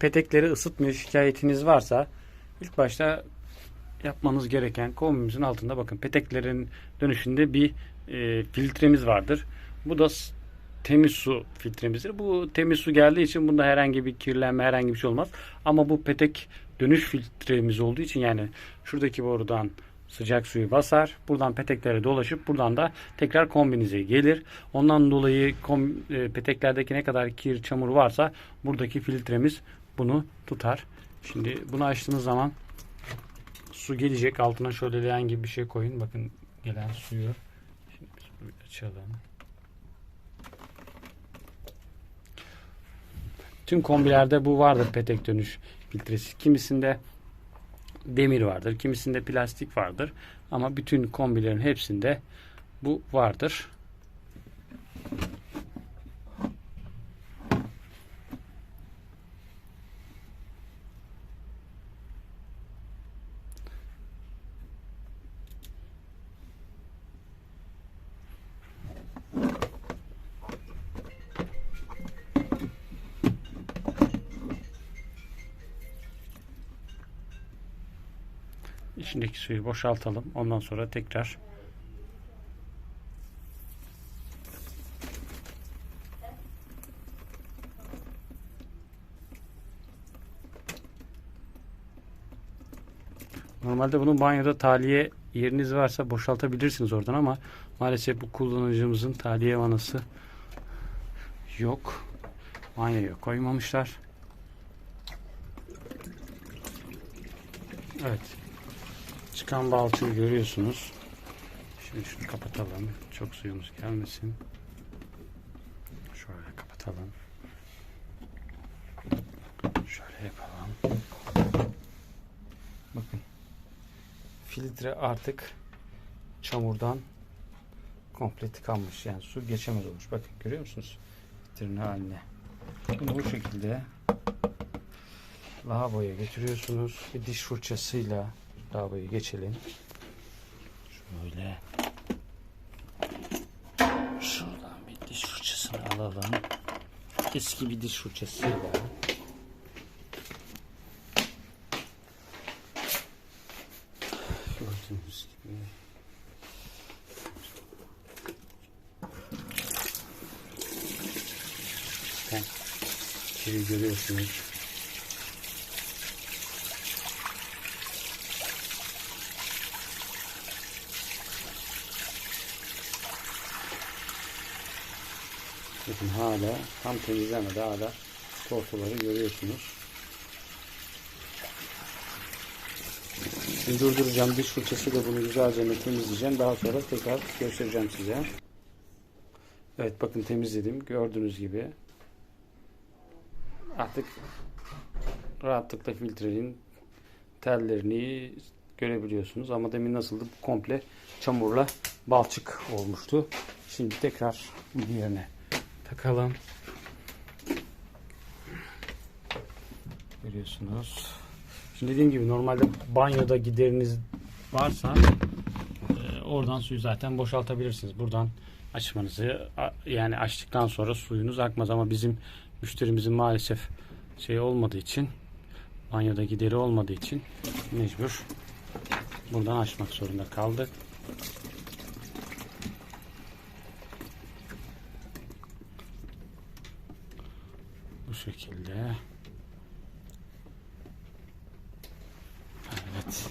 petekleri ısıtmıyor şikayetiniz varsa ilk başta yapmanız gereken kombimizin altında bakın peteklerin dönüşünde bir e, filtremiz vardır. Bu da temiz su filtremizdir. Bu temiz su geldiği için bunda herhangi bir kirlenme herhangi bir şey olmaz. Ama bu petek dönüş filtremiz olduğu için yani şuradaki borudan sıcak suyu basar. Buradan peteklere dolaşıp buradan da tekrar kombinize gelir. Ondan dolayı kom, e, peteklerdeki ne kadar kir, çamur varsa buradaki filtremiz bunu tutar. Şimdi bunu açtığınız zaman su gelecek. Altına şöyle leğen gibi bir şey koyun. Bakın gelen suyu. Şimdi bunu açalım. Tüm kombilerde bu vardır petek dönüş filtresi. Kimisinde demir vardır, kimisinde plastik vardır. Ama bütün kombilerin hepsinde bu vardır. İçindeki suyu boşaltalım. Ondan sonra tekrar Normalde bunun banyoda tahliye yeriniz varsa boşaltabilirsiniz oradan ama maalesef bu kullanıcımızın tahliye vanası yok. Banyoya koymamışlar. Evet. Çıkan balçığı görüyorsunuz. Şimdi şunu kapatalım. Çok suyumuz gelmesin. Şöyle kapatalım. Şöyle yapalım. Bakın. Filtre artık çamurdan komple tıkanmış. Yani su geçemez olmuş. Bakın görüyor musunuz? Filtrenin haline. Bunu bu şekilde lavaboya götürüyorsunuz. Bir diş fırçasıyla lavaboyu geçelim. Şöyle. Şuradan bir diş fırçasını alalım. Eski bir diş fırçasıyla. Gördüğünüz gibi. Bakın. Kiri görüyorsunuz. Bakın hala tam temizlemedi hala tortuları görüyorsunuz. Şimdi durduracağım diş fırçasıyla bunu güzelce temizleyeceğim. Daha sonra tekrar göstereceğim size. Evet bakın temizledim. Gördüğünüz gibi. Artık rahatlıkla filtrenin tellerini görebiliyorsunuz. Ama demin nasıldı? Komple çamurla balçık olmuştu. Şimdi tekrar yerine takalım. Görüyorsunuz. Şimdi dediğim gibi normalde banyoda gideriniz varsa e, oradan suyu zaten boşaltabilirsiniz. Buradan açmanızı yani açtıktan sonra suyunuz akmaz ama bizim müşterimizin maalesef şey olmadığı için banyoda gideri olmadığı için mecbur buradan açmak zorunda kaldık. Şekilde. Evet.